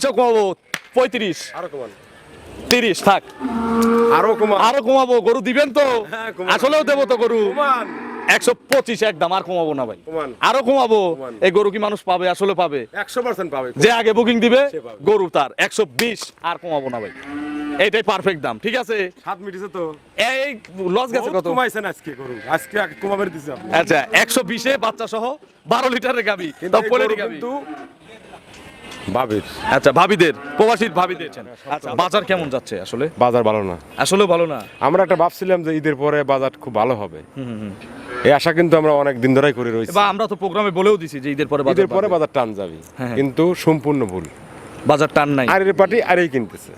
আচ্ছা কমাবো পঁয়ত্রিশ। আরও কমান তিরিশ থাক। আরও কমান আরও কমাবো গরু দিবেন তো? হ্যাঁ, আসলেও দেবো তো গরু। একশো পঁচিশ একদম আর কমাবো না ভাই। আরও কমাবো এই গরু কি মানুষ পাবে? আসলে পাবে। একশো পার্সেন্ট পাবে। যে আগে বুকিং দিবে গরু তার। একশো বিশ আর কমাবো না ভাই। এইটাই পারফেক্ট দাম ঠিক আছে? সাত মিটিছে তো। এই লস গেছে কত? কমাইছেন আজকে করুন আজকে কমাবে দিছে আপনি। আচ্ছা একশো বিশে বাচ্চা সহ বারো লিটারের গাবি তাও এই গাবি কিন্তু বাবির আচ্ছা ভাবিদের প্রবাসীর ভাবিদের। আচ্ছা বাজার কেমন যাচ্ছে আসলে? বাজার ভালো না। আসলে ভালো না? আমরা একটা ভাবছিলাম যে ঈদের পরে বাজার খুব ভালো হবে। এই আশা কিন্তু আমরা অনেক দিন ধরেই করে রয়েছি। বা আমরা তো প্রোগ্রামে বলেও দিছি যে ঈদের পরে ঈদের পরে বাজার টান যাবে হ্যাঁ। কিন্তু সম্পূর্ণ ভুল। বাজার টান নাই। আরের পার্টি আরেই কিনতেছে।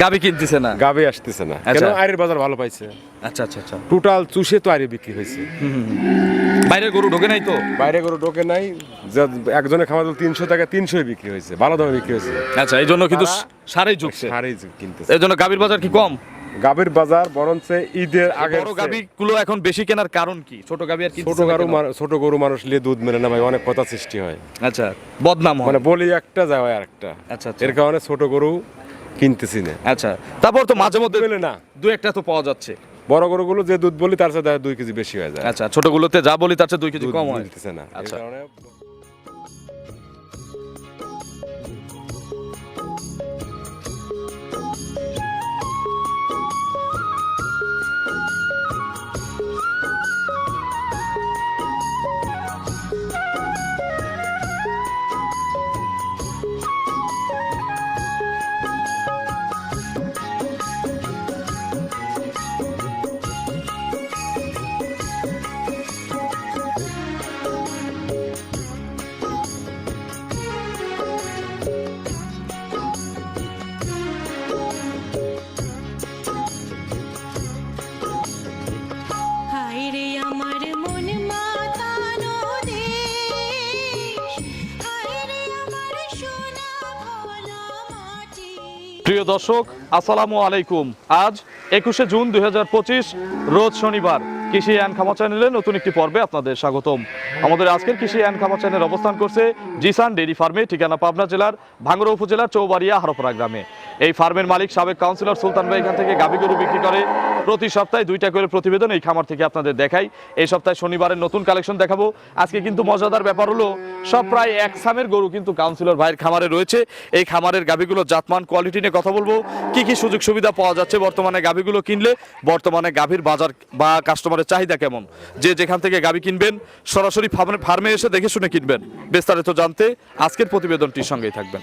গাবি কিনতেছে না? গাবে আসতেছে না। আচ্ছা। কেন? আরের বাজার ভালো পাইছে। আচ্ছা আচ্ছা আচ্ছা। টোটাল চুষে তো আরে বিক্রি হয়েছে। বাইরের গরু ঢোকে নাই তো? বাইরে গরু ঢোকে নাই। যা একজনের খামার তিনশো টাকা তিনশোই বিক্রি হয়েছে ভালো দামে বিক্রি হয়েছে। আচ্ছা এই জন্য কিন্তু সারেই ঝুঁকছে। সারেই কিনতেছে। এর জন্য গাবির বাজার কি কম? গাবের বাজার বরঞ্চ ঈদের আগে বড় গাবি গুলো এখন বেশি কেনার কারণ কি? ছোট গাবি আর কি ছোট গরু ছোট গরু মানুষ নিয়ে দুধ মেরে না ভাই অনেক কথা সৃষ্টি হয়। আচ্ছা বদনাম হয়। মানে বলি একটা যায় আর একটা আচ্ছা আচ্ছা। এর কারণে ছোট গরু কিনতেছি না। আচ্ছা তারপর তো মাঝে মধ্যে মেলে না। দু একটা তো পাওয়া যাচ্ছে। বড় গরুগুলো যে দুধ বলি তার সাথে দুই কেজি বেশি হয়ে যায়। আচ্ছা ছোটগুলোতে যা বলি তার সাথে দুই কেজি কম হয়। না। আচ্ছা। প্রিয় দর্শক, আসসালামু আলাইকুম। আজ একুশে জুন দুই রোজ শনিবার। কৃষি অ্যান্ড খামা চ্যানেলে নতুন একটি পর্বে আপনাদের স্বাগতম। আমাদের আজকের কৃষি অ্যান্ড খামা চ্যানেল অবস্থান করছে জিসান ডেরি ফার্মে, ঠিকানা পাবনা জেলার ভাঙ্গরা উপজেলার চৌবাড়িয়া হারোপাড়া গ্রামে। এই ফার্মের মালিক সাবেক কাউন্সিলর সুলতান ভাই এখান থেকে গাভী গরু বিক্রি করে। প্রতি সপ্তাহে দুইটা করে প্রতিবেদন এই খামার থেকে আপনাদের দেখাই। এই সপ্তাহে শনিবারের নতুন কালেকশন দেখাবো। আজকে কিন্তু মজাদার ব্যাপার হলো, সব প্রায় এক সামের গরু কিন্তু কাউন্সিলর ভাইয়ের খামারে রয়েছে। এই খামারের গাভীগুলো জাতমান কোয়ালিটি নিয়ে কথা বলব। কি কি সুযোগ সুবিধা পাওয়া যাচ্ছে বর্তমানে গাভীগুলো কিনলে? বর্তমানে গাভীর বাজার বা কাস্টমারের চাহিদা কেমন? যে যেখান থেকে গাভী কিনবেন, সরাসরি ফার্মে- এসে দেখে শুনে কিনবেন। বিস্তারিত জানতে আজকের প্রতিবেদনটির সঙ্গেই থাকবেন।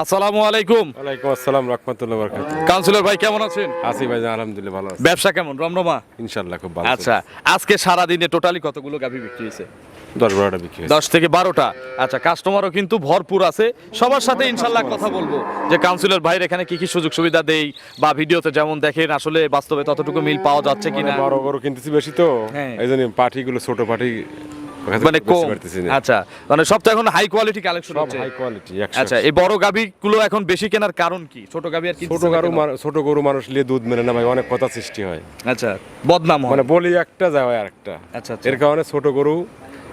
আসসালামু আলাইকুম। ওয়ালাইকুম আসসালাম রহমতুল্লাহ বরকাত কাউন্সিলর ভাই কেমন আছেন? আছি ভাই আলহামদুলিল্লাহ ভালো আছি। ব্যবসা কেমন? রমরমা? ইনশাল্লাহ খুব ভালো আচ্ছা আজকে সারা দিনে টোটালি কতগুলো গাভী বিক্রি হয়েছে? দশ বারোটা বিক্রি দশ থেকে বারোটা। আচ্ছা কাস্টমারও কিন্তু ভরপুর আছে। সবার সাথে ইনশাল্লাহ কথা বলব। যে কাউন্সিলর ভাইয়ের এখানে কি কি সুযোগ সুবিধা দেই বা ভিডিওতে যেমন দেখেন আসলে বাস্তবে ততটুকু মিল পাওয়া যাচ্ছে মানে কিনা বড় গরু কিনতেছি বেশি তো। হ্যাঁ। এই জন্য পাঠিগুলো ছোট পাঠি মানে কম। আচ্ছা মানে সব তো এখন হাই কোয়ালিটি কালেকশন হচ্ছে। হাই কোয়ালিটি আচ্ছা এই বড় গাবি গুলো এখন বেশি কেনার কারণ কি? ছোট গাভী আর কি ছোট গরু ছোট গরু মানুষ নিয়ে দুধ মেরে না ভাই অনেক কথা সৃষ্টি হয়। আচ্ছা বদনাম হয়। মানে বলি একটা যায় আর একটা আচ্ছা আচ্ছা। এর কারণে ছোট গরু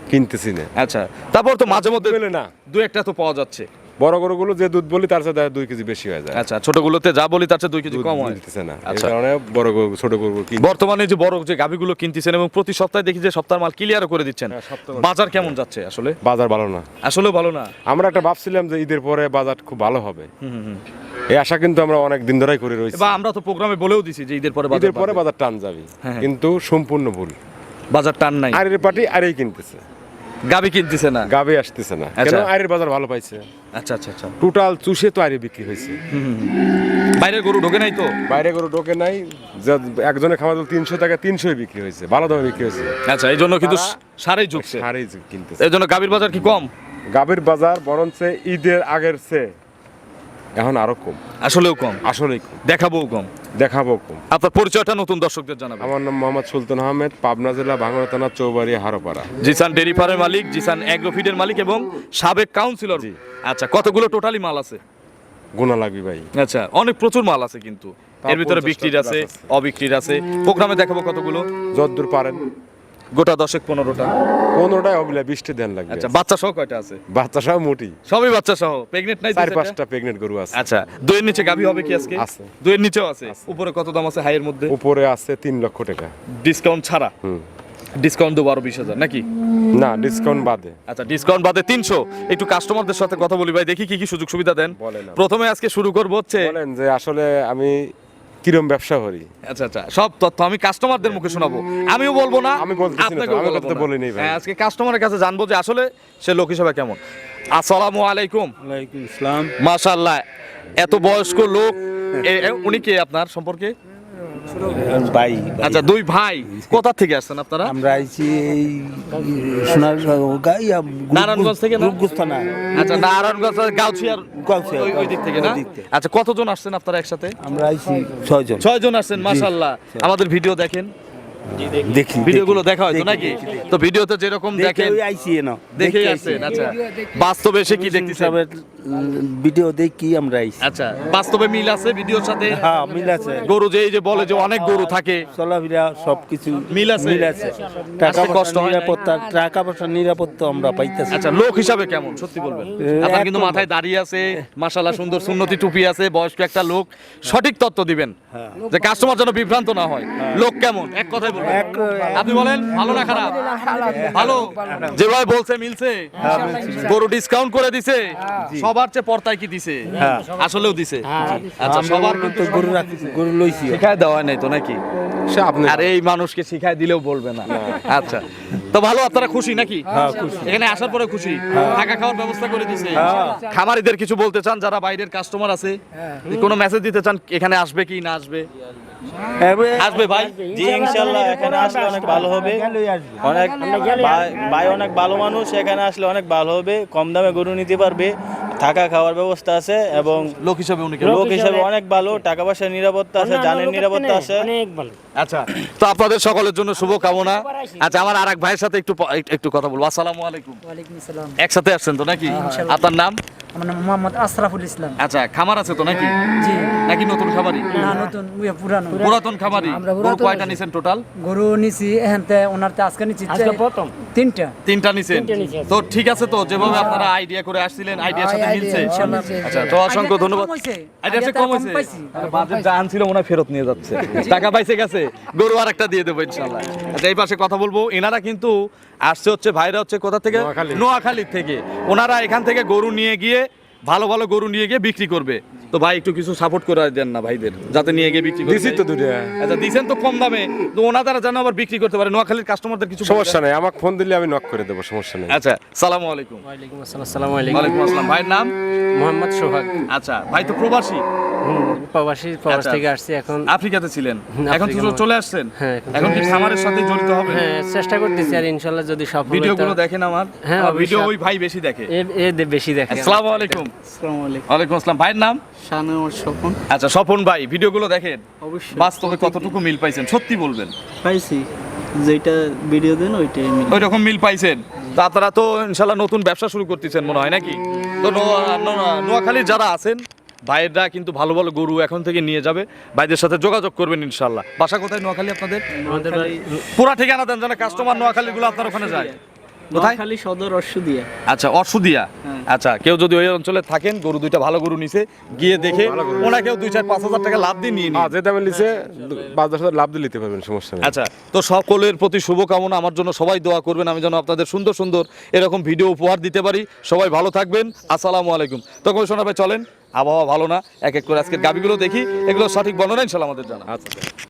কিনতেছি না। আচ্ছা তারপর তো মাঝে মধ্যে মেলে না। দু একটা তো পাওয়া যাচ্ছে। বড় গরুগুলো যে দুধ বলি তার সাথে দুই কেজি বেশি হয়ে যায়। আচ্ছা ছোটগুলোতে যা বলি তার চেয়ে দুই কেজি কম হয়? না। এর আচ্ছা। কারণে বড় গরু ছোট গরু বর্তমানে যে বড় যে গাভীগুলো কিনতেছেন এবং প্রতি সপ্তাহে দেখি যে সপ্তাহ মাল ক্লিয়ারও করে দিচ্ছেন হ্যাঁ, বাজার কেমন যাচ্ছে আসলে? বাজার ভালো না। আসলে ভালো না? আমরা একটা ভাবছিলাম যে ঈদের পরে বাজার খুব ভালো হবে। এই আশা কিন্তু আমরা অনেক দিন ধরেই করে রয়েছি। বা আমরা তো প্রোগ্রামে বলেও দিছি যে ঈদের পরে ঈদের পরে বাজার টান যাবে। হ্যাঁ। কিন্তু সম্পূর্ণ ভুল। বাজার টান নাই। আরের পার্টি আরেই কিনতেছে। গাভী কিনতেছে না? গাবি আসতেছে না। আচ্ছা। কেন আইরের বাজার ভালো পাইছে? আচ্ছা আচ্ছা আচ্ছা। টোটাল চুষে তো আইরে বিক্রি হয়েছে। বাইরে গরু ঢোকে নাই তো? বাইরে গরু ঢোকে নাই। যা একজনের খামার তিনশো টাকা তিনশোই বিক্রি হয়েছে। ভালো দামে বিক্রি হয়েছে। আচ্ছা এই জন্য কিন্তু সারাই ঝুঁকছে। সারেই কিনতেছে। এই জন্য গাভীর বাজার কি কম? গাবির বাজার বরঞ্চ ঈদের আগের চেয়ে। এখন আরও কম। আসলেও কম? আসলেই কম। দেখাবো কম? দেখাবো কম। আপনার পরিচয়টা নতুন দর্শকদের জানাবেন। আমার নাম মোহাম্মদ সুলতান আহমেদ পাবনা জেলা ভাঙড়া থানা চৌবাড়ি হারোপাড়া। জিসান ডেরি ফার্মের মালিক জিসান অ্যাগ্রোফিডের মালিক এবং সাবেক কাউন্সিলর জি। আচ্ছা কতগুলো টোটালি মাল আছে? গুণা লাগবে ভাই। আচ্ছা অনেক প্রচুর মাল আছে কিন্তু। এর ভিতরে 50 বিক্রির আছে আছে। অবিক্রির আছে। প্রোগ্রামে দেখাবো কতগুলো? যদ্দূর পারেন। গোটা দশেক পনেরোটা? পনেরোটা অবিলা বৃষ্টি ধ্যান লাগবে। আচ্ছা বাচ্চা সহ কয়টা আছে? বাচ্চা সব মোটি সবই বাচ্চা সহ প্রেগনেন্ট নাই চার পাঁচটা প্রেগনেন্ট গরু আছে। আচ্ছা দুইয়ের নিচে গাভী হবে কি আজকে? আছে। দুইয়ের নিচেও আছে? উপরে কত দাম আছে হাইয়ের মধ্যে? উপরে আছে তিন লক্ষ টাকা। ডিসকাউন্ট ছাড়া? হুম। ডিসকাউন্ট দেবো আরও বিশ হাজার নাকি? না ডিসকাউন্ট বাদে। আচ্ছা ডিসকাউন্ট বাদে তিনশো। একটু কাস্টমারদের সাথে কথা বলি ভাই দেখি কি কি সুযোগ সুবিধা দেন প্রথমে আজকে শুরু করব হচ্ছে বলেন যে আসলে আমি কিরম ব্যবসা করি? আচ্ছা আচ্ছা সব তথ্য আমি কাস্টমারদের মুখে শোনাবো। আমিও বলব না আমি বলতে আমি। বলিনি। হ্যাঁ, আজকে কাস্টমারের কাছে জানব যে আসলে সে লোক হিসাবে কেমন। আসসালামু আলাইকুম। ওয়ালাইকুম ইসলাম মাশাআল্লাহ এত বয়স্ক লোক উনি কে আপনার সম্পর্কে? ভাই আচ্ছা দুই ভাই। কোথা থেকে আসছেন আপনারা? আমরা আইছি এই সোনার গাই নারায়ণগঞ্জ থেকে না? আচ্ছা নারায়ণগঞ্জ গাউছিয়ার গাউছিয়ার ওই- দিক থেকে না? আচ্ছা কতজন আসছেন আপনারা একসাথে? আমরা আইছি ছয়জন। ছয়জন আসছেন মাশাআল্লাহ। আমাদের ভিডিও দেখেন। দেখি। ভিডিওগুলো দেখা হয়তো নাকি? তো ভিডিওতে যেরকম দেখে দেখেন আইছি আসছেন আচ্ছা। বাস্তবে এসে কি দেখতেছেন ভিডিও দেখি আমরা আইছি আচ্ছা বাস্তবে মিল আছে ভিডিওর সাথে? হ্যাঁ মিল আছে। গরু যে এই যে বলে যে অনেক গরু থাকে। চলাফেরা সবকিছু মিল আছে? মিল আছে। টাকা কষ্ট হয়? নিরাপত্তা টাকা পয়সার নিরাপত্তা আমরা পাইতেছি। আচ্ছা লোক হিসাবে কেমন? সত্যি বলবেন। আপনার কিন্তু মাথায় দাড়ি আছে মাশাআল্লাহ সুন্দর সুন্নতি টুপি আছে বয়স্ক একটা লোক। সঠিক তথ্য দিবেন। যে কাস্টমার যেন বিভ্রান্ত না হয়। লোক কেমন? এক কথাই বলবেন। আপনি বলেন ভালো না খারাপ? ভালো? যেভাবে বলছে মিলছে গরু ডিসকাউন্ট করে দিছে সবার চেয়ে পর্তায় কি দিছে? আসলেও দিছে? আচ্ছা সবার কিন্তু গরু গরু লইছি। শিখায় দেওয়া নাই তো নাকি? আর এই মানুষকে শিখায় দিলেও বলবে না। আচ্ছা। তো ভালো আপনারা খুশি নাকি? এখানে আসার পরে খুশি? থাকা খাওয়ার ব্যবস্থা করে দিছে। খামারিদের কিছু বলতে চান? যারা বাইরের কাস্টমার আছে কোনো মেসেজ দিতে চান? এখানে আসবে কি না আসবে? আসবে ভাই? জি ইনশাল্লাহ এখানে আসলে অনেক ভালো হবে। অনেক ভাই- অনেক ভালো মানুষ এখানে আসলে অনেক ভালো হবে। কম দামে গরু নিতে পারবে। থাকা খাওয়ার ব্যবস্থা আছে এবং লোক হিসাবে উনি লোক হিসেবে অনেক ভালো টাকা পয়সার নিরাপত্তা আছে জানের নিরাপত্তা আছে। আচ্ছা তো আপনাদের সকলের জন্য শুভ কামনা আচ্ছা আমার আর এক ভাইয়ের সাথে একটু একটু কথা বলব। আসসালামু আলাইকুম। আসসালাম। একসাথে আসছেন তো নাকি? আপনার নাম? আমার নাম মোহাম্মদ আশরাফুল ইসলাম। আচ্ছা খামার আছে তো নাকি? জি। নাকি নতুন খামারি? না নতুন পুরানো পুরাতন খামারি আমরা গরু পুরাতন কয়টা নিছেন টোটাল গরু নিছি এখানতে ওনারতে আজকে নিচ্ছি প্রথম। তিনটা। তিনটা নিছেন? তো ঠিক আছে তো যেভাবে আপনারা আইডিয়া করে আসছিলেন আইডিয়ার সাথে মিলছে আচ্ছা তো অসংখ্য ধন্যবাদ। আইডিয়া আইডিয়াটা কম পাইছি। বাজেট যা আনছিল হয় ফেরত নিয়ে যাচ্ছে। টাকা পাইছে গেছে গরু আর একটা দিয়ে দেবো ইনশাল্লাহ। আচ্ছা এই পাশে কথা বলব এনারা কিন্তু আসছে হচ্ছে ভাইরা হচ্ছে কোথা থেকে? নোয়াখালী। নোয়াখালীর থেকে। ওনারা এখান থেকে গরু নিয়ে গিয়ে ভালো ভালো গরু নিয়ে গিয়ে বিক্রি করবে। তো ভাই একটু কিছু সাপোর্ট করে দেন না ভাইদের যাতে নিয়ে গিয়ে বিক্রি দিছি তো দুটা আচ্ছা দিছেন তো কম দামে। তো ওনারা যেন আবার বিক্রি করতে পারে নোয়াখালীর কাস্টমারদের কিছু সমস্যা নেই আমাকে ফোন দিলে আমি নক করে দেবো সমস্যা নেই। আচ্ছা সালামু আলাইকুম। ওয়ালাইকুম আসসালাম আসসালামু আলাইকুম। ওয়ালাইকুম আসসালাম। ভাইয়ের নাম? মোহাম্মদ সোহাগ। আচ্ছা ভাই তো প্রবাসী। প্রবাসী প্রবাস আচ্ছা। থেকে আসছি এখন। আফ্রিকাতে ছিলেন? এখন তো চলে আসছেন? হ্যাঁ, এখন কি খামারের সাথে জড়িত হবে হ্যাঁ চেষ্টা করতেছি আর ইনশাল্লাহ যদি সফল ভিডিও গুলো দেখেন আমার। হ্যাঁ, ভিডিও ওই ভাই বেশি দেখে। এ এ বেশি দেখে। আসসালামু আলাইকুম। আসসালামু আলাইকুম। ওয়ালাইকুম আসসালাম। ভাইয়ের নাম? শাহনওয়াজ স্বপন। আচ্ছা স্বপন ভাই ভিডিওগুলো দেখেন। অবশ্যই। বাস্তবে কতটুকু মিল পাইছেন? সত্যি বলবেন। পাইছি। যেটা ভিডিও দেন ওইটাই মিল ওই রকম মিল পাইছেন? তো আপনারা তো ইনশাল্লাহ নতুন ব্যবসা শুরু করতেছেন মনে হয় নাকি? তো নোয়া- নোয়া- নোয়াখালীর যারা আছেন ভাইয়েরা কিন্তু ভালো ভালো গরু এখন থেকে নিয়ে যাবে। ভাইদের সাথে যোগাযোগ করবেন ইনশাল্লাহ। বাসা কোথায়? নোয়াখালী আপনাদের? পুরা ঠিকানা দেন যেন কাস্টমার নোয়াখালীরগুলো আপনার ওখানে যায়। কোথায়? খালি সদর অশ্বদিয়া। আচ্ছা অর্শুদিয়া আচ্ছা কেউ যদি ওই অঞ্চলে থাকেন গরু দুইটা ভালো গরু নিছে গিয়ে দেখে ওনাকেও দুই চার পাঁচ হাজার টাকা লাভ দিয়ে নিয়ে নিন। হ্যাঁ যে দামে লিছে পাঁচ দশ হাজার লাভ দিয়ে নিতে পারবেন সমস্যা নেই। আচ্ছা তো সকলের প্রতি শুভকামনা আমার জন্য সবাই দোয়া করবেন আমি যেন আপনাদের সুন্দর সুন্দর এরকম ভিডিও উপহার দিতে পারি। সবাই ভালো থাকবেন আসসালামু আলাইকুম। তো কই শোনা ভাই চলেন আবহাওয়া ভালো না এক এক করে আজকের গাবিগুলো দেখি এগুলো সঠিক বর্ণনা ইনশাল্লাহ আমাদের জানা। আচ্ছা।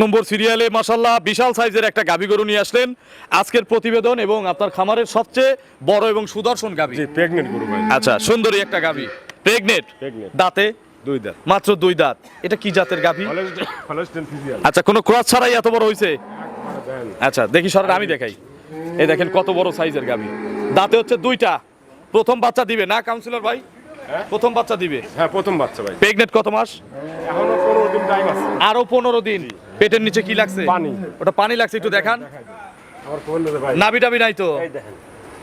নম্বর সিরিয়ালে মাসাল্লাহ বিশাল সাইজের একটা গাবি গরু নিয়ে আসলেন। আজকের প্রতিবেদন এবং আপনার খামারের সবচেয়ে বড় এবং সুদর্শন গাবি প্রেগনেন্ট গরু ভাই। আচ্ছা সুন্দরী একটা গাবি প্রেগনেট Pregnant। দাঁতে? দুই দাঁত। মাত্র দুই দাঁত। এটা কি জাতের ফিজিয়াল আচ্ছা কোনো ক্রস ছাড়াই এত বড় হয়েছে আচ্ছা দেখি সরেন আমি দেখাই। এই দেখেন কত বড় সাইজের গাবি দাঁতে হচ্ছে দুইটা। প্রথম বাচ্চা দিবে না কাউন্সিলর ভাই? প্রথম বাচ্চা দিবে? হ্যাঁ প্রথম বাচ্চা ভাই। প্রেগনেট কত মাস? এখনও পনেরো দিন টাইম আছে। আরও পনেরো দিন। পেটের নিচে কি লাগছে? পানি। ওটা পানি লাগছে একটু দেখান। নাবি টাবি নাই তো?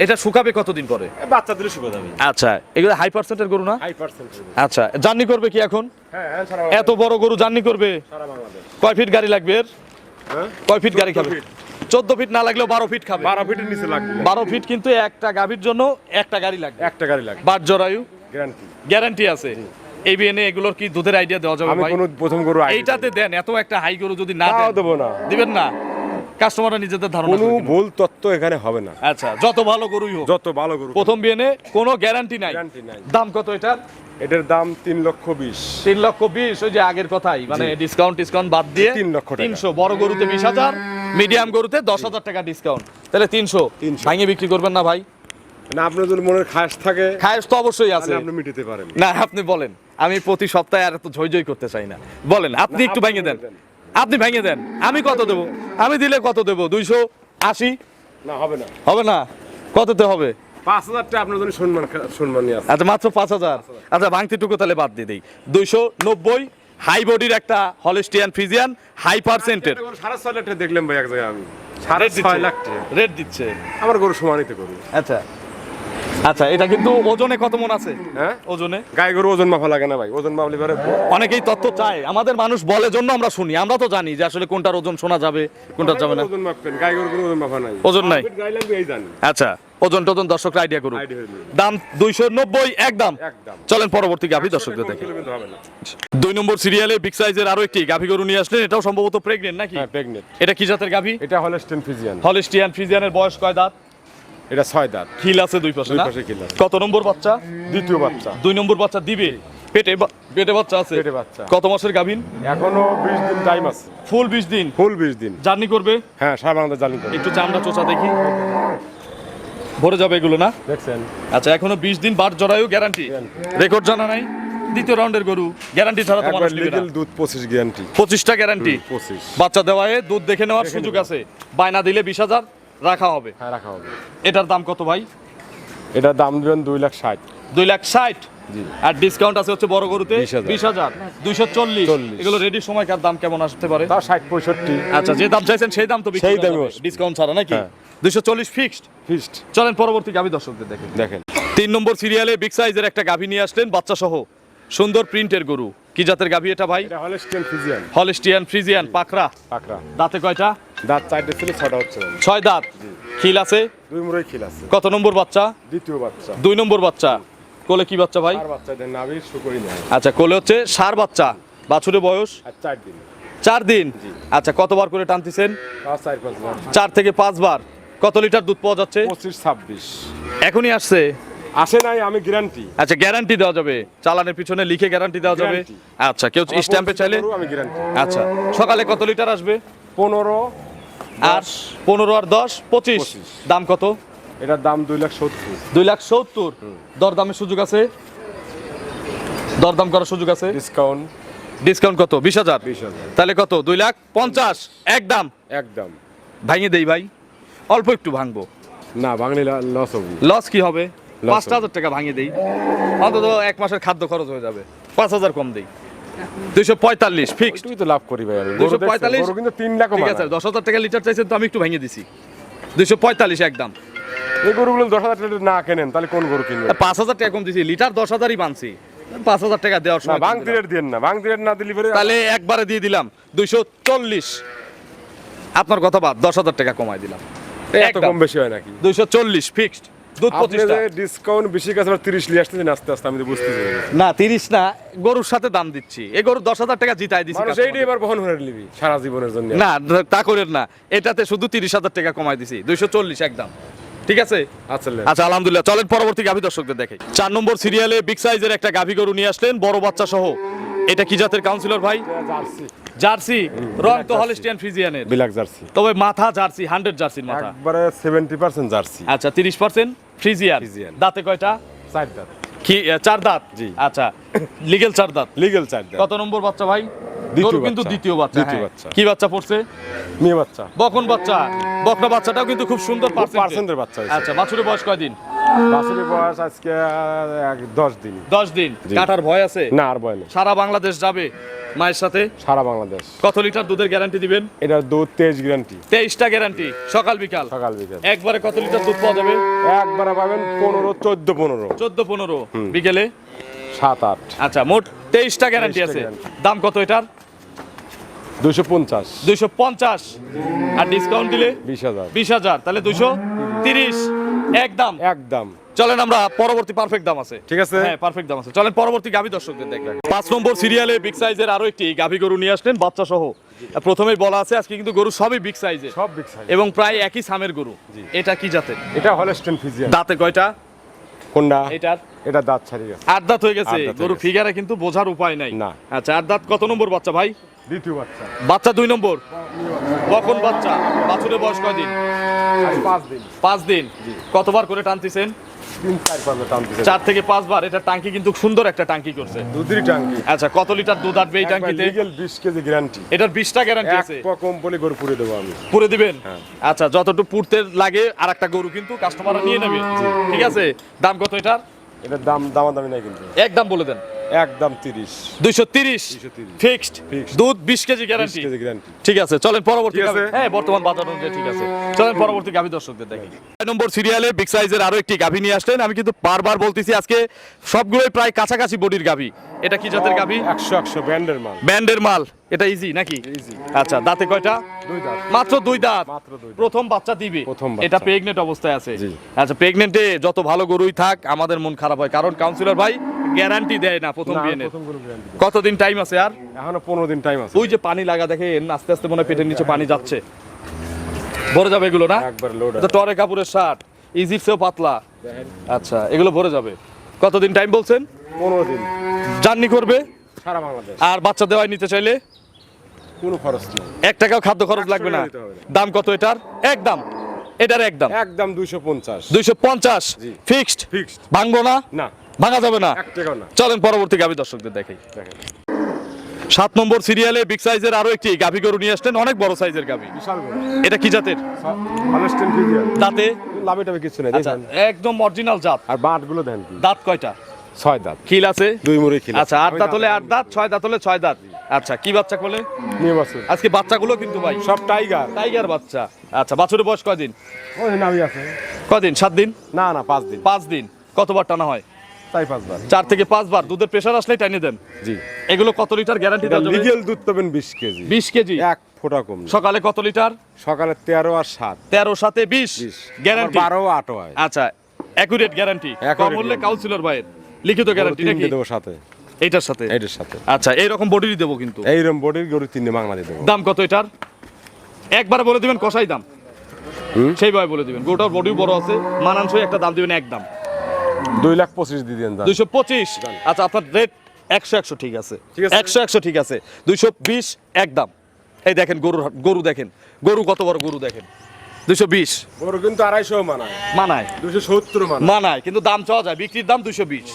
এটা শুকাবে কতদিন পরে? বাচ্চা দিলে শুকো যাবে আচ্ছা এগুলো হাই পার্সেন্টের গরু না? হাই পার্সেন্ট আচ্ছা জার্নি করবে কি এখন? হ্যাঁ হ্যাঁ এত বড় গরু জার্নি করবে? সারা বাংলাদেশ। কয় ফিট গাড়ি লাগবে এর? হ্যাঁ? কয় ফিট গাড়ি খাবে? 14 ফিট। চোদ্দ ফিট না লাগলেও বারো ফিট খাবে। বারো ফিটের নিচে লাগবে। বারো ফিট কিন্তু একটা গাভীর জন্য একটা গাড়ি লাগবে। একটা গাড়ি লাগবে। বাট জরায়ু গ্যারান্টি গ্যারান্টি আছে। এই বিএনএ এগুলোর কি দুধের আইডিয়া দেওয়া যাবে আমি ভাই? কোনো প্রথম গরু এইটাতে দেন এত একটা হাই গরু যদি না দেন দেবো না। দিবেন না। কাস্টমাররা নিজেদের ধারণা কোনো ভুল তত্ত্ব এখানে হবে না। আচ্ছা যত ভালো গরুই হোক। যত ভালো গরু। প্রথম বিএনএ কোনো গ্যারান্টি নাই। Guarantee নাই। দাম কত এটার? এটার দাম তিন লক্ষ বিশ। তিন লক্ষ বিশ ওই যে আগের কথাই মানে ডিসকাউন্ট ডিসকাউন্ট বাদ দিয়ে তিন লক্ষ তিনশো বড় গরুতে বিশ হাজার মিডিয়াম গরুতে দশ হাজার টাকা ডিসকাউন্ট তাহলে তিনশো। 300 ভাঙে বিক্রি করবেন না ভাই। না আপনার যদি মনের খাস থাকে তো অবশ্যই আছে। আপনি মিটাতে পারেন। না আপনি বলেন। আমি প্রতি সপ্তাহে আর এত ঝই ঝই করতে চাই না। বলেন আপনি একটু ভেঙে দেন। আপনি ভেঙে দেন। আমি কত দেবো? আমি দিলে কত দেবো? দুইশো আশি? না হবে না। হবে না? কততে হবে? পাঁচ হাজার আপনার জন্য সম্মান আচ্ছা মাত্র পাঁচ হাজার। আচ্ছা ভাঙতিটুকু তাহলে বাদ দিয়ে দিই। দুইশো নব্বই হাই বডির একটা হলিস্টিয়ান ফিজিয়ান হাই পার্সেন্টের সাড়ে ছয় লাখ দেখলাম ভাই এক জায়গায় আমি। সাড়ে ছয় লাখ রেট দিচ্ছে। আমার গরু সমানিত গরু আচ্ছা। আচ্ছা এটা কিন্তু ওজনে কত মন আছে? হ্যাঁ? ওজনে? গাই গরু ওজন মাপা লাগে না ভাই ওজন মাপলে পরে অনেকেই তথ্য চায় আমাদের মানুষ বলে জন্য আমরা শুনি আমরা তো জানি যে আসলে কোনটার ওজন শোনা যাবে কোনটা যাবে না। ওজন মাপবেন গাই গরু কোনো ওজন মাপা নাই। ওজন নাই? গাই লাগবে এই জানি। আচ্ছা ওজন টোজন দর্শকরা আইডিয়া করুন হয়ে। দাম দুইশো নব্বই একদম। চলেন পরবর্তী গাভী দর্শকদের দেখে। দুই নম্বর সিরিয়ালে বিগ সাইজের আরও একটি গাভী গরু নিয়ে আসলেন এটাও সম্ভবত প্রেগনেন্ট নাকি? হ্যাঁ প্রেগনেন্ট এটা কি জাতের গাভী? এটা হলো স্টেন ফিজিয়ান হলিস্টিয়ান ফ্রিজিয়ানের বয়স কয় দাঁত? এটা ছয় দাঁত। খিল আছে দুই পাশে দুই না? পাশে খিল আছে। কত নম্বর বাচ্চা? দ্বিতীয় বাচ্চা। দুই নম্বর বাচ্চা দিবে? পেটে পেটে বাচ্চা আছে? পেটে বাচ্চা। কত মাসের গাভীন? এখনও বিশ দিন টাইম আছে। ফুল বিশ দিন? ফুল বিশ দিন। জার্নি করবে? হ্যাঁ সারা বাংলাদেশ জানি তো একটু চামড়া চোচা দেখি। ভরে যাবে এগুলো না? দেখছেন? আচ্ছা এখনও বিশ দিন বার জরায়ু গ্যারান্টি রেকর্ড জানা নাই? দ্বিতীয় রাউন্ডের গরু। গ্যারান্টি ছাড়া তো মানুষ নিবে না। লিগেল দুধ পঁচিশ গ্যারান্টি পঁচিশটা গ্যারান্টি পঁচিশ। বাচ্চা দেওয়ায় দুধ দেখে নেওয়ার সুযোগ আছে। বায়না দিলে বিশ হাজার রাখা হবে। হ্যাঁ রাখা হবে। এটার দাম কত ভাই? এটার দাম দেবেন দুই লাখ ষাট। দুই লাখ ষাট? আর ডিসকাউন্ট আছে হচ্ছে বড় গরুতে 20,000 বিশ হাজার। দুইশো চল্লিশ। এগুলো রেডি সময়কার দাম কেমন আসতে পারে? তাও ষাট পঁয়ষট্টি। আচ্ছা যে দাম চাইছেন সেই দাম তো সেই আসবে। ডিসকাউন্ট ছাড়া নাকি? হ্যাঁ। দুইশো চল্লিশ ফিক্সড ফিস্ট চলেন পরবর্তী গাভী দর্শকদের দেখেন দেখেন। তিন নম্বর সিরিয়ালে বিগ সাইজের একটা গাভী নিয়ে আসলেন বাচ্চা সহ সুন্দর প্রিন্টের গরু। কি জাতের গাভী এটা ভাই? এটা হলো স্টেন ফিজিয়ান হলিস্টিয়ান ফ্রিজিয়ান পাকড়া। পাকড়া। দাঁতে কয়টা? দাঁত চারটে ছিল ছটা হচ্ছে। ছয় দাঁত? খিল আছে? দুই মুড়াই খিল আছে। কত নম্বর বাচ্চা? দ্বিতীয় বাচ্চা। দুই নম্বর বাচ্চা। কোলে কি বাচ্চা ভাই? আচ্ছা কোলে হচ্ছে সার বাচ্চা। বাছুরের বয়স? আর চার দিন। চার দিন? আচ্ছা কতবার করে টানতেছেন? চার পাঁচ বার। থেকে পাঁচবার কত লিটার দুধ পাওয়া যাচ্ছে? পঁচিশ ছাব্বিশ। এখনই আসছে? আসে নাই আমি গ্যারান্টি। আচ্ছা গ্যারান্টি দেওয়া যাবে। চালানের পিছনে লিখে গ্যারান্টি দেওয়া যাবে। আচ্ছা কেউ স্ট্যাম্পে চাইলে? আমি গ্যারান্টি। আচ্ছা সকালে কত লিটার আসবে? পনেরো আর পনেরো আর দশ পঁচিশ। দাম কত? এটার দাম দুই লাখ সত্তর। দুই লাখ সত্তর। দরদামের সুযোগ আছে? দরদাম করার সুযোগ আছে? ডিসকাউন্ট। ডিসকাউন্ট কত? বিশ হাজার। তাহলে কত? দুই লাখ পঞ্চাশ। একদম। একদম। ভাঙে দেই ভাই। অল্প একটু ভাঙবো। না বাঙালি লস হবে। লস কি হবে? পাঁচটা হাজার টাকা ভাঙে দেই। অন্তত এক মাসের খাদ্য খরচ হয়ে যাবে। পাঁচ হাজার কম দেই। দুইশো পঁয়তাল্লিশ ফিক্সড তুই তো লাভ করি ভাই দুইশো পঁয়তাল্লিশ? কিন্তু তিন লাখ ঠিক আছে দশ হাজার টাকা লিটার চাইছেন তো আমি একটু ভেঙে দিছি। দুইশো পঁয়তাল্লিশ একদম। এই গরুগুলো দশ হাজার টাকা না কেনেন তাহলে কোন গরু কিনবে পাঁচ হাজার টাকা কম দিছি লিটার দশ হাজারই বানছি। পাঁচ হাজার টাকা দেওয়ার সময় ভাঙতি রেট দিন না ভাঙতি রেট না দিলে পরে তাহলে একবারে দিয়ে দিলাম দুইশো চল্লিশ। আপনার কথা বাদ দশ হাজার টাকা কমাই দিলাম। এত কম বেশি হয় নাকি? দুইশো চল্লিশ ফিক্সড দুধ পঁচিশটা ডিসকাউন্ট বেশি কাছে তিরিশ নিয়ে আসতেছেন আস্তে আস্তে আমি তো বুঝতেছি না। তিরিশ না গরুর সাথে দাম দিচ্ছি। এই গরু দশ হাজার টাকা জিতাই দিচ্ছি মানুষ এইটাই এবার বহন করে নিবি সারা জীবনের জন্য। না তা করেন না। এটাতে শুধু তিরিশ হাজার টাকা কমাই দিছি দুইশো চল্লিশ একদম। ঠিক আছে? আচ্ছা আচ্ছা আলহামদুলিল্লাহ। চলেন পরবর্তী গাভী দর্শকদের দেখে চার নম্বর সিরিয়ালে বিগ সাইজের একটা গাভী গরু নিয়ে আসলেন বড় বাচ্চা সহ। এটা কি জাতের কাউন্সিলর ভাই? জার্সি রং তো। হলিস্টিয়ান ফ্রিজিয়ানের। Black jersey. তবে মাথা জার্সি হান্ড্রেড জার্সির মাথা। একবারে সেভেন্টি পার্সেন্ট জার্সি। আচ্ছা তিরিশ পার্সেন্ট ফ্রিজিয়ান। দাঁতে কয়টা? চার দাঁত। কি চার দাঁত? জি। আচ্ছা লিগেল চার দাঁত। লিগেল চার দাঁত। কত নম্বর বাচ্চা ভাই? দ্বিতীয় গরু কিন্তু দ্বিতীয় বাচ্চা হ্যাঁ। বাচ্চা। কি বাচ্চা পড়ছে? মেয়ে বাচ্চা। বকন বাচ্চা। বকনা বাচ্চাটাও কিন্তু খুব সুন্দর পার্সেন্টের বাচ্চা আচ্ছা বাছুরের বয়স কয়দিন? বাছুরের বয়স আজকে দশ দিন। দশ দিন? কাটার ভয় আছে? না আর বয় নেই। সারা বাংলাদেশ যাবে মায়ের সাথে? সারা বাংলাদেশ। কত লিটার দুধের গ্যারান্টি দিবেন? এটা দুধ তেইশ গ্যারান্টি তেইশটা গ্যারান্টি সকাল বিকাল? সকাল বিকাল। একবারে কত লিটার দুধ পাওয়া যাবে? একবারে পাবেন পনেরো চোদ্দ পনেরো। চোদ্দ পনেরো। বিকেলে? সাত আট। আচ্ছা মোট তেইশটা গ্যারান্টি আছে। দাম কত এটার? দুশো পঞ্চাশ। দুইশো পঞ্চাশ। আর ডিসকাউন্ট দিলে? বিশ হাজার। বিশ হাজার। তাহলে দুইশো তিরিশ। একদম। একদম। চলেন আমরা পরবর্তী পারফেক্ট দাম আছে। ঠিক আছে? হ্যাঁ পারফেক্ট দাম আছে। চলেন পরবর্তী গাভী দর্শকদের দেখবেন পাঁচ নম্বর সিরিয়ালে বিগ সাইজের আরও একটি গাভী গরু নিয়ে আসলেন বাচ্চা সহ। প্রথমেই বলা আছে আজকে কিন্তু গরু সবই বিগ সাইজের সব বিগ সাইজ এবং প্রায় একই সামের গরু। এটা কি জাতের? এটা হলস্টেন ফিজিয়ান দাঁতে কয়টা? কোনটা? এটার এটা দাঁত ছাড়ি গেছে। আট দাঁত হয়ে গেছে। গরু ফিগারে কিন্তু বোঝার উপায় নাই। না। আচ্ছা আট দাঁত কত নম্বর বাচ্চা ভাই? দ্বিতীয় বাচ্চা। বাচ্চা দুই নম্বর। কখন বাচ্চা? বাছুরের বয়স কয়দিন? পাঁচ দিন। পাঁচ দিন। কতবার করে টানতেছেন? চার থেকে পাঁচবার। এটা টাঙ্কি কিন্তু সুন্দর একটা টাঙ্কি করছে। দুধের টাঙ্কি। আচ্ছা কত লিটার দুধ আসবে এই টাঙ্কিতে? বিশ কেজি গ্যারান্টি এটার বিশটা গ্যারান্টি আছে। কম বলে গরু পুড়ে দেবো আমি। পুরে দিবেন? হ্যাঁ। আচ্ছা যতটুকু পুড়তে লাগে আর একটা গরু কিন্তু কাস্টমাররা নিয়ে নেবে। ঠিক আছে? দাম কত এটার? এটার দাম দামাদামি নাই কিন্তু। একদম বলে দেন। একদম তিরিশ। দুইশো তিরিশ। 230 ফিক্সড? দুধ বিশ কেজি গ্যারান্টি ঠিক আছে চলেন পরবর্তী হ্যাঁ বর্তমান বাজার অনুযায়ী ঠিক আছে। চলেন পরবর্তী গাভী দর্শকদের দেখি। নম্বর সিরিয়ালে বিগ সাইজের আরও একটি গাভী নিয়ে আসলেন। আমি কিন্তু বারবার বলতেছি আজকে সবগুলোই প্রায় কাছাকাছি বডির গাভী। এটা কি জাতের গাভী? একশো একশো ব্যান্ডের মাল। ব্যান্ডের মাল। এটা ইজি নাকি? আচ্ছা দাঁতে কয়টা? দুই দাঁত। মাত্র দুই দাঁত। প্রথম বাচ্চা দিবে। প্রথম এটা প্রেগনেন্ট অবস্থায় আছে। আচ্ছা প্রেগনেন্টে যত ভালো গরুই থাক আমাদের মন খারাপ হয়। কারণ কাউন্সিলর ভাই গ্যারান্টি দেয় না প্রথম না, বিয়ে প্রথম কতদিন টাইম আছে আর? এখনও পনেরো দিন টাইম আছে। ওই যে পানি লাগা দেখেন আস্তে আস্তে মনে পেটের নিচে পানি যাচ্ছে। ভরে যাবে এগুলো না? একবার লোড তো টরে কাপড়ের শার্ট ইজিপসেও পাতলা। আচ্ছা এগুলো ভরে যাবে। কতদিন টাইম বলছেন? পনেরো দিন। জার্নি করবে? সারা বাংলাদেশ। আর বাচ্চা দেওয়াই নিতে চাইলে? কোনো খরচ নেই। এক টাকাও খাদ্য খরচ লাগবে না। দাম কত এটার? একদম। এটার একদম। একদম দুইশো পঞ্চাশ। দুইশো পঞ্চাশ। ফিক্সড? ফিক্সড। ভাঙবো না? না। ভাঙা যাবে না? চলেন পরবর্তী গাভী দর্শকদের দেখাই। সাত নম্বর সিরিয়ালে বিগ সাইজের আরও একটি গাভী গরু নিয়ে আসলেন অনেক বড় সাইজের গাভী। এটা কি জাতের? দাঁতে? লাভে কিছু নেই আচ্ছা একদম অরিজিনাল জাত। আর বাঁটগুলো দেন দাঁত কয়টা? ছয় দাঁত। খিল আছে? দুই মুড়ি খিল। আচ্ছা আট দাঁত হলে আট দাঁত ছয় দাঁত হলে ছয় দাঁত। আচ্ছা কি বাচ্চা বলে নিয়ে বছর আজকে বাচ্চাগুলো কিন্তু ভাই। সব টাইগার টাইগার বাচ্চা। আচ্ছা বাছুরের বয়স কয়দিন? ওই নামি আছে। কয়দিন? সাত দিন? না না পাঁচ দিন। পাঁচ দিন। কতবার টানা হয়? তাই পাঁচবার। চার থেকে পাঁচবার। দুধের প্রেশার আসলেই টাইনে দেন? জি। এগুলো কত লিটার গ্যারান্টি এটা লিগেল দুধ পাবেন বিশ কেজি। বিশ কেজি? এক ফোঁটা কম সকালে কত লিটার? সকালে তেরো আর সাত। তেরো সাথে বিশ? গ্যারান্টি বারো আটো হয়। আচ্ছা অ্যাকুরেট গ্যারান্টি কম হলে কাউন্সিলর ভাইয়ের লিখিত গ্যারান্টি নাকি? দেবো সাথে। এইটার সাথে? এইটার সাথে। আচ্ছা এইরকম বডিরই দেবো কিন্তু। এইরকম বডির গরু তিনটে বাংলা দিয়ে দেবো। দাম কত এটার? একবারে বলে দিবেন কষাই দাম? সেইভাবে বলে দিবেন। গোটার বডিও বড় আছে মানানসই একটা দাম দিবেন একদম দুই লাখ পঁচিশ দিয়ে দেন দাম। দুইশো পঁচিশ। আচ্ছা আপনার রেট একশো একশো ঠিক আছে। একশো একশো ঠিক আছে। দুইশো বিশ এক দাম। এই দেখেন গরুর গরু দেখেন। গরু কত বড় গরু দেখেন। দুইশো বিশ। গরু কিন্তু আড়াইশো মানায়। মানায়। দুশো সত্তর মানায়। মানায় কিন্তু দাম চাওয়া যায়। বিক্রির দাম দুইশো বিশ।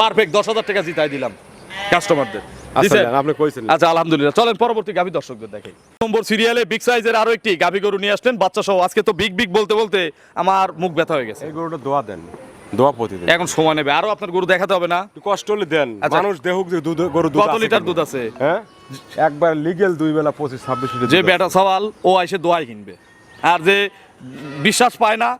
পারফেক্ট দশ হাজার টাকা জিতাই দিলাম কাস্টমারদের আচ্ছা আচ্ছা আলহামদুলিল্লাহ। চলেন পরবর্তী গাভী দর্শকদের দেখে নম্বর সিরিয়ালে বিগ সাইজের আরও একটি গাভী গরু নিয়ে আসলেন। বাচ্চা সহ আজকে তো বিগ বিগ বলতে বলতে আমার মুখ ব্যথা হয়ে গেছে। এই গরুটা দোয়া দেন। দোয়া প্রতিদিন। এখন সময় নেবে। আরও আপনার গরু দেখাতে হবে না? একটু কষ্ট হলে দেন। আচ্ছা। মানুষ দেখুক যে দুধ গরু দুধ কত লিটার দুধ আছে? হ্যাঁ? একবার লিগেল দুই বেলা পঁচিশ ছাব্বিশ লিটার যে বেটা সওয়াল ও দোয়াই কিনবে। আর যে বিশ্বাস পায় না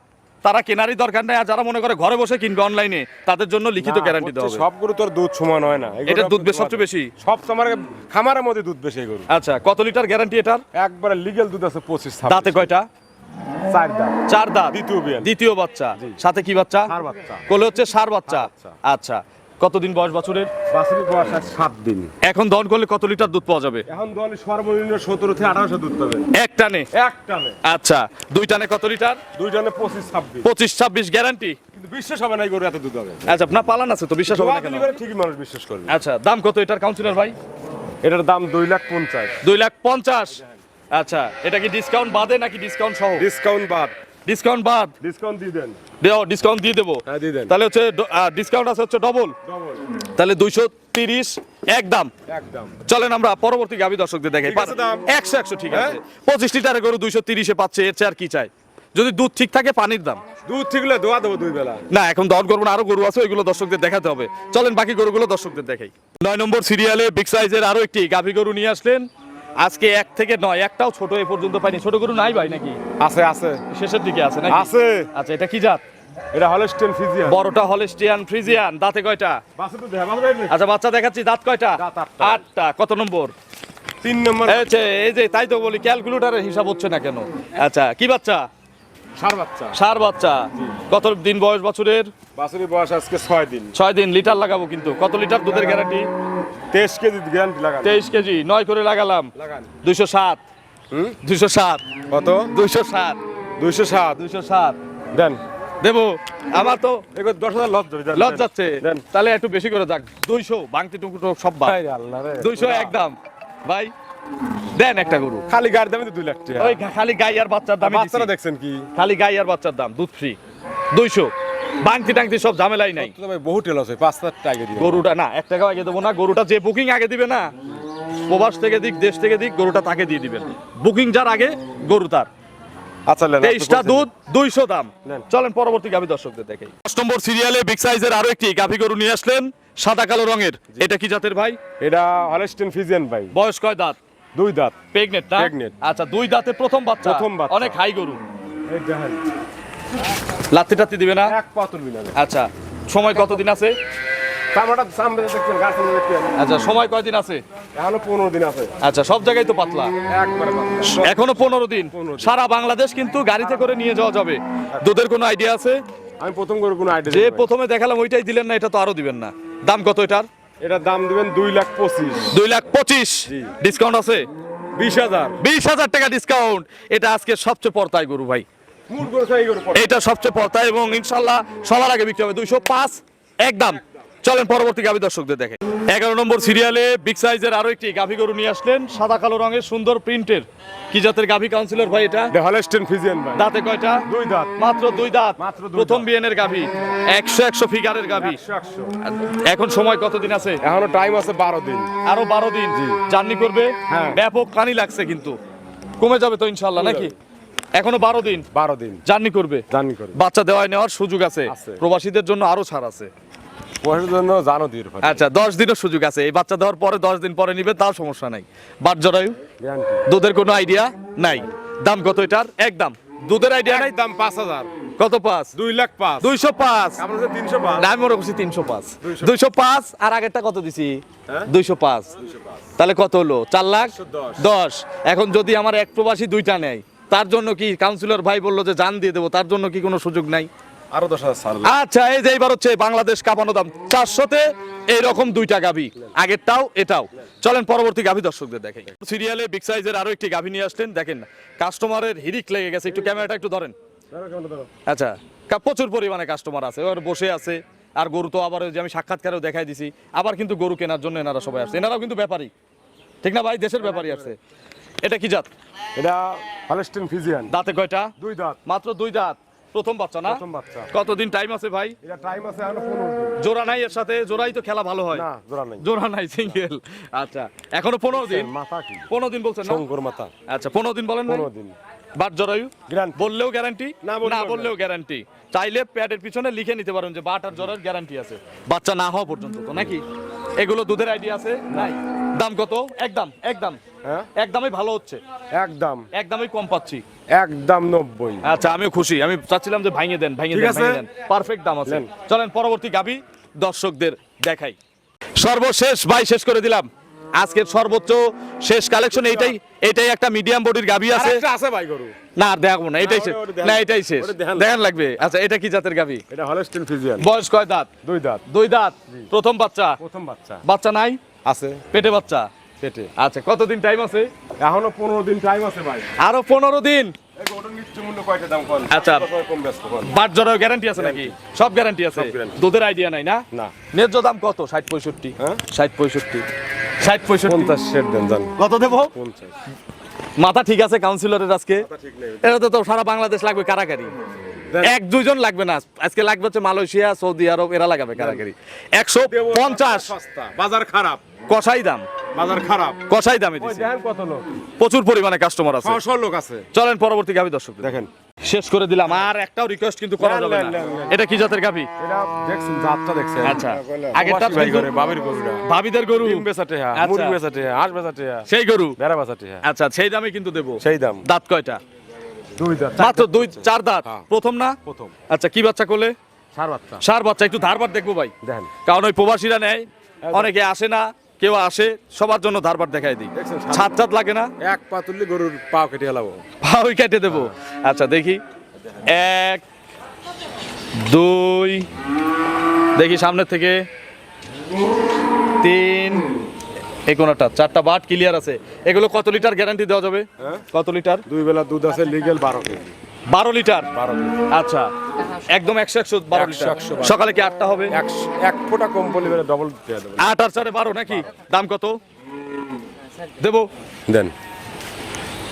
তারা কেনারই দরকার নাই আর যারা মনে করে ঘরে বসে কিনবে অনলাইনে তাদের জন্য লিখিত গ্যারান্টি দেওয়া হবে। সব গরু তোর দুধ সমান হয় না এটা দুধ বেশ সবচেয়ে বেশি? সব তোমার খামারের মধ্যে দুধ বেশি গরু আচ্ছা কত লিটার গ্যারান্টি এটার? একবারে লিগ্যাল দুধ আছে পঁচিশ দাঁতে কয়টা? চার দাঁত। দ্বিতীয়। দ্বিতীয় বাচ্চা। সাথে কি বাচ্চা। কোলে হচ্ছে সার বাচ্চা। আচ্ছা। কতদিন বয়স বছরের? বাছুরি বয়স আজ সাত দিন। এখন দহন করলে কত লিটার দুধ পাওয়া যাবে? এখন দলে সর্বনিম্ন সতেরো থেকে আঠারোশো দুধ পাবে। এক টানে? এক টানে। আচ্ছা দুই টানে কত লিটার? দুই টানে পঁচিশ ছাব্বিশ। পঁচিশ ছাব্বিশ গ্যারান্টি কিন্তু বিশ্বাস হবে না গরু এত দুধ হবে। আচ্ছা না পালান আছে তো বিশ্বাস হবে না কেন? ঠিকই মানুষ বিশ্বাস করবে। আচ্ছা দাম কত এটার কাউন্সিলর ভাই? এটার দাম দুই লাখ পঞ্চাশ। দুই লাখ পঞ্চাশ? আচ্ছা এটা কি ডিসকাউন্ট বাদে নাকি ডিসকাউন্ট সহ? ডিসকাউন্ট বাদ। ডিসকাউন্ট বাদ। ডিসকাউন্ট দিয়ে দেন। দেও ডিসকাউন্ট দিয়ে দেবো। হ্যাঁ তাহলে হচ্ছে ডিসকাউন্ট আছে হচ্ছে ডবল ডবল তাহলে দুইশো তিরিশ একদম একদম চলেন আমরা পরবর্তী গাভী দর্শকদের দেখাই। ঠিক। একশো একশো ঠিক আছে। পঁচিশ লিটারের গরু দুইশো তিরিশে পাচ্ছে এর চেয়ে আর কি চাই? যদি দুধ ঠিক থাকে পানির দাম। দুধ ঠিকলে দোয়া দেবো দুই বেলা। না এখন দর করব না আরও গরু আছে ওইগুলো দর্শকদের দেখাতে হবে। চলেন বাকি গরুগুলো দর্শকদের দেখাই। নয় নম্বর সিরিয়ালে বিগ সাইজের আরও একটি গাভী গরু নিয়ে আসলেন। আজকে এক থেকে নয় একটাও ছোট এ পর্যন্ত পাইনি। ছোট গরু নাই ভাই নাকি? আছে আছে। শেষের দিকে আছে নাকি? আছে। আচ্ছা এটা কি জাত? এটা হলস্টিয়ান ফ্রিজিয়ান বড়টা হলস্টিয়ান ফ্রিজিয়ান দাঁতে কয়টা। আচ্ছা বাচ্চা দেখাচ্ছি দাঁত কয়টা? আটটা। কত নম্বর? তিন নম্বর। এই যে এই যে তাই তো বলি ক্যালকুলেটারের হিসাব হচ্ছে না কেন? আচ্ছা কি বাচ্চা? সার বাচ্চা। সার বাচ্চা। কত দিন বয়স বছরের? বাছুরি বয়স আজকে ছয় দিন। ছয় দিন লিটার লাগাবো কিন্তু। কত লিটার দুধের গ্যারান্টি? তেইশ কেজি গ্যারান্টি লাগান তেইশ কেজি নয় করে লাগালাম। দুইশো সাত। দুইশো সাত। কত? দুইশো সাত। দুইশো সাত। দুইশো সাত। দেন। দেবো। আমার তো দশ হাজার লস যাচ্ছে। তাহলে একটু বেশি করে যাক। দুইশো বাংতি টুকু সব। দুইশো একদম ভাই দেন একটা গরু। খালি গাড়ি দামে তো দুই লাখ টাকা। ওই খালি গাই আর বাচ্চার দাম বাচ্চারা দেখছেন কি? খালি গাই আর বাচ্চার দাম দুধ ফ্রি দুইশো। বাংতি টাংতি সব ঝামেলাই নাই। তো ভাই বহু টেল আছে পাঁচ হাজার টাকা দিয়ে গরুটা না এক টাকাও আগে দেবো না। গরুটা যে বুকিং আগে দিবে না প্রবাস থেকে দিক দেশ থেকে দিক গরুটা তাকে দিয়ে দিবেন। বুকিং যার আগে গরু তার। আচ্ছা তেইশটা দুধ দুইশো দাম। চলেন পরবর্তী গাভী দর্শকদের দেখে পাঁচ নম্বর সিরিয়ালে বিগ সাইজের আরও একটি গাভী গরু নিয়ে আসলেন সাদা কালো রঙের। এটা কি জাতের ভাই? এটা হলস্টেন ফিজিয়ান ভাই। বয়স কয় দাঁত? দুই দাঁত। প্রেগনেট না? Pregnant। আচ্ছা দুই দাঁতে প্রথম বাচ্চা। প্রথম বাচ্চা। অনেক হাই গরু। এই দেখেন। লাত্তি টাত্তি দিবে না? এক পাতল বিনা আচ্ছা সময় কতদিন আছে? চামড়াটা সামনে দেখছেন গাছ দেখছেন আচ্ছা সময় কয়দিন আছে? এখনও পনেরো দিন আছে। আচ্ছা সব জায়গায় তো পাতলা। একবারে। এখনও পনেরো দিন। 15 দিন। সারা বাংলাদেশ কিন্তু গাড়িতে করে নিয়ে যাওয়া যাবে। দুধের কোনো আইডিয়া আছে? আমি প্রথম করে কোনো আইডিয়া যে প্রথমে দেখালাম ওইটাই দিলেন না এটা তো আরও দিবেন না। দাম কত এটার? এটার দাম দিবেন দুই লাখ পঁচিশ। দুই লাখ পঁচিশ। ডিসকাউন্ট আছে? বিশ হাজার। বিশ হাজার টাকা ডিসকাউন্ট এটা আজকে সবচেয়ে পর্তায় গরু ভাই। এটা সবচেয়ে পর্তায় এবং ইনশাল্লাহ সবার আগে বিক্রি হবে দুইশো পাঁচ। একদম। চলেন পরবর্তী গাভী দর্শকদের দেখে। এগারো নম্বর সিরিয়ালে বিগ সাইজের আরও একটি গাভী গরু নিয়ে আসলেন। সাদা কালো রঙের সুন্দর প্রিন্টের। কি জাতের গাভী কাউন্সিলর ভাই এটা? হলস্টেন ফিজিয়ান ভাই। দাঁতে কয়টা? দুই দাঁত। মাত্র দুই দাঁত। মাত্র প্রথম দাঁত। বিয়েনের গাভী। একশো একশো ফিগারের গাভী। এখন সময় কতদিন আছে? এখনও টাইম আছে বারো দিন। আরও বারো দিন। জার্নি করবে? হ্যাঁ। ব্যাপক পানি লাগছে কিন্তু। কমে যাবে তো ইনশাল্লাহ নাকি? এখনও বারো দিন। বারো দিন। জার্নি করবে। জার্নি করে বাচ্চা দেওয়ায় নেওয়ার সুযোগ আছে। আছে। প্রবাসীদের জন্য আরও ছাড় আছে। পয়সার জন্য জানো দিয়ে আচ্ছা দশ দিনের সুযোগ আছে। এই বাচ্চা দেওয়ার পরে দশ দিন পরে নিবে তাও সমস্যা নাই। বাট জরায়ু দুধের কোনো আইডিয়া নাই। দাম কত এটার? একদম দুধের আইডিয়া নাই? দাম পাঁচ হাজার। কত পাঁচ? দুই লাখ পাঁচ। দুইশো পাঁচ। তিনশো পাঁচ। আমি মনে করছি তিনশো পাঁচ। দুইশো। পাঁচ আর আগেরটা কত দিছি? হ্যাঁ? দুইশো পাঁচ। তাহলে কত হলো? চার লাখ? দশ। এখন যদি আমার এক প্রবাসী দুইটা নেয় তার জন্য কি কাউন্সিলর ভাই বলল যে জান দিয়ে দেবো তার জন্য কি কোনো সুযোগ নাই? আরও দশ হাজার আচ্ছা এই যে এইবার হচ্ছে বাংলাদেশ কাপানো দাম চারশোতে এইরকম দুইটা গাভি। আগেরটাও এটাও। চলেন পরবর্তী গাভি দর্শকদের দেখেন সিরিয়ালে বিগ সাইজের আরও একটি গাভি নিয়ে আসলেন দেখেন কাস্টমারের হিরিক লেগে গেছে একটু ক্যামেরাটা একটু ধরেন। আচ্ছা প্রচুর পরিমাণে কাস্টমার আছে এবার বসে আছে আর গরু তো আবার যে আমি সাক্ষাৎকারেও দেখাই দিছি আবার কিন্তু গরু কেনার জন্য এনারা সবাই আসছে। এনারাও কিন্তু ব্যাপারী। ঠিক না ভাই? দেশের ব্যাপারী আসছে। এটা কি জাত? এটা হলস্টেন ফিজিয়ান দাঁতে কয়টা? দুই দাঁত। মাত্র দুই দাঁত। প্রথম বাচ্চা না? প্রথম বাচ্চা। কতদিন টাইম আছে ভাই? এটা টাইম আছে পনেরো দিন। জোড়া নাই এর সাথে? জোড়াই তো খেলা ভালো হয়। না জোড়া নেই। জোড়া নাই সিঙ্গেল আচ্ছা এখনও পনেরো দিন? মাথা কি? পনেরো দিন বলছেন না? শঙ্কর মাথা। আচ্ছা পনেরো দিন বলেন নাই? পনেরো দিন। বাট জরায়ু। বললেও গ্যারান্টি না বললেও না বললেও গ্যারান্টি চাইলে প্যাডের পিছনে লিখে নিতে পারেন যে বাট আর জ্বরের গ্যারান্টি আছে। বাচ্চা না হওয়া পর্যন্ত তো নাকি? এগুলো দুধের আইডিয়া আছে? নাই। দাম কত? একদম একদম। হ্যাঁ? একদমই ভালো হচ্ছে। একদম। একদমই কম পাচ্ছি। একদম নব্বই। আচ্ছা আমিও খুশি। আমি চাচ্ছিলাম যে ভাঙিয়ে দেন ভাঙিয়ে দেন। ভাঙিয়ে দেন। পারফেক্ট দাম আছে। চলেন পরবর্তী গাবি দর্শকদের দেখাই। সর্বশেষ ভাই শেষ করে দিলাম। আজকের সর্বোচ্চ শেষ কালেকশন এইটাই এটাই একটা মিডিয়াম বডির গাবি আছে। আছে ভাই গরু। না আর দেখাবো না এটাই শেষ। না এটাই শেষ। দেখান। লাগবে। আচ্ছা এটা কি জাতের গাবি এটা হলস্টেন ফিজিয়ান বয়স কয় দাঁত? দুই দাঁত। দুই দাঁত। প্রথম বাচ্চা? প্রথম বাচ্চা। বাচ্চা নাই? আছে। পেটে বাচ্চা? পেটে। আচ্ছা কতদিন টাইম আছে? এখনও পনেরো দিন টাইম আছে ভাই। আরও পনেরো দিন? কোন? আচ্ছা। বাট গ্যারান্টি আছে নাকি? সব গ্যারান্টি আছে। দুধের আইডিয়া নাই না? না। ন্যায্য দাম কত? ষাট পঁয়ষট্টি। হ্যাঁ? ষাট পঁয়ষট্টি। ষাট পঁয়ষট্টি। পঞ্চাশ শেড দেন জান। কত দেবো? পঞ্চাশ। মাথা ঠিক আছে কাউন্সিলরের আজকে? এটা তো তো সারা বাংলাদেশ লাগবে কারাকারি। এক দুইজন লাগবে না। আজকে লাগবে হচ্ছে মালয়েশিয়া সৌদি আরব এরা লাগাবে কারাকারি একশো পঞ্চাশ। বাজার খারাপ। কষাই দাম। বাজার খারাপ। কষাই দামে কত লোক? প্রচুর পরিমাণে কাস্টমার আছে। ছশো লোক আছে। চলেন পরবর্তী গাভী দর্শক দেখেন। শেষ করে দিলাম। আর একটাও রিকোয়েস্ট কিন্তু করা যাবে না। এটা কি জাতের গাভি? এটা দেখছেন জাতটা দেখছেন। আচ্ছা। আগেরটা করে বাবির গরুটা। ভাবিদের গরু। ডিম বেচাটে হ্যাঁ আচ্ছা। মুরগি বেচাটে হ্যাঁ হাঁস বেচাটে হ্যাঁ সেই গরু। ভেড়া বেচাটে হ্যাঁ আচ্ছা সেই দামে কিন্তু দেবো। সেই দাম। দাঁত কয়টা? দুই দাম মাত্র দুই চার দাঁত? হ্যাঁ। প্রথম না? প্রথম। আচ্ছা কি বাচ্চা করলে সার বাচ্চা। সার বাচ্চা একটু ধারবার দেখব ভাই। দেখেন। কারণ ওই প্রবাসীরা নেয় অনেকে আসে না কেউ আসে সবার জন্য ধারবার দেখাই দিই। ছাদ ছাদ লাগে না? এক পা তুললে গরুর পা কেটে গেলাবো পা ওই কেটে দেবো। আচ্ছা দেখি। এক দুই দেখি সামনের থেকে। তিন এই কোনটা? চারটা বাট ক্লিয়ার আছে। এগুলো কত লিটার গ্যারান্টি দেওয়া যাবে? হ্যাঁ? কত লিটার? দুই বেলা দুধ আছে লিগেল বারো কেজি। বারো লিটার? বারো আচ্ছা একদম একশো একশো বারো লিটার। সকালে কি আটটা হবে? এক এক ফোঁটা কম ডবল আট আর চারে বারো নাকি? দাম কত? দেবো? দেন।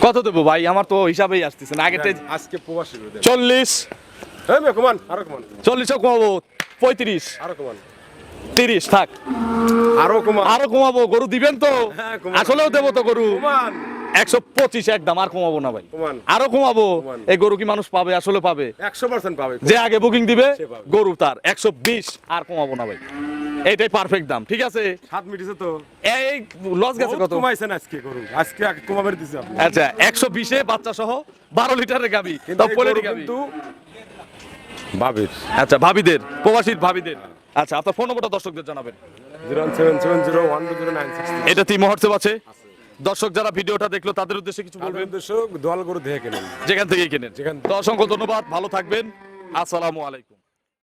কত দেবো ভাই? আমার তো হিসাবেই আসতেছে না। আগেতে আজকে প্রবাসী চল্লিশ। মেয়ে কমান আরও কমান। চল্লিশও কমাবো। পঁয়ত্রিশ। আরও কমান। তিরিশ থাক। আরও কমান আরও কমাবো গরু দিবেন তো? হ্যাঁ, আসলেও দেবো তো গরু। একশো পঁচিশ একদম আর কমাবো না ভাই। আরও কমাবো। এই গরু কি মানুষ পাবে? আসলে পাবে। একশো পার্সেন্ট পাবে। যে আগে বুকিং দিবে গরু তার। একশো বিশ আর কমাবো না ভাই। এইটাই পারফেক্ট দাম ঠিক আছে? সাত মিটিছে তো। এই লস গেছে কত? কমাইছেন আজকে গরু। আজকে দিছে আপনি। আচ্ছা একশো বিশে বাচ্চা সহ বারো লিটারের গাবি কিন্তু তাও গাবি কিন্তু বাবির। আচ্ছা ভাবিদের প্রবাসীর ভাবিদের। আচ্ছা আপনার ফোন নম্বরটা দর্শকদের জানাবেন। এটা তিন হোয়াটসঅ্যাপ আছে? দর্শক যারা ভিডিওটা দেখল তাদের উদ্দেশ্যে কিছু বলবেন? দর্শক দোয়াল গরু দেখে কেনেন যেখান থেকেই কেনেন। যেখান তো অসংখ্য ধন্যবাদ ভালো থাকবেন। আসসালামু আলাইকুম।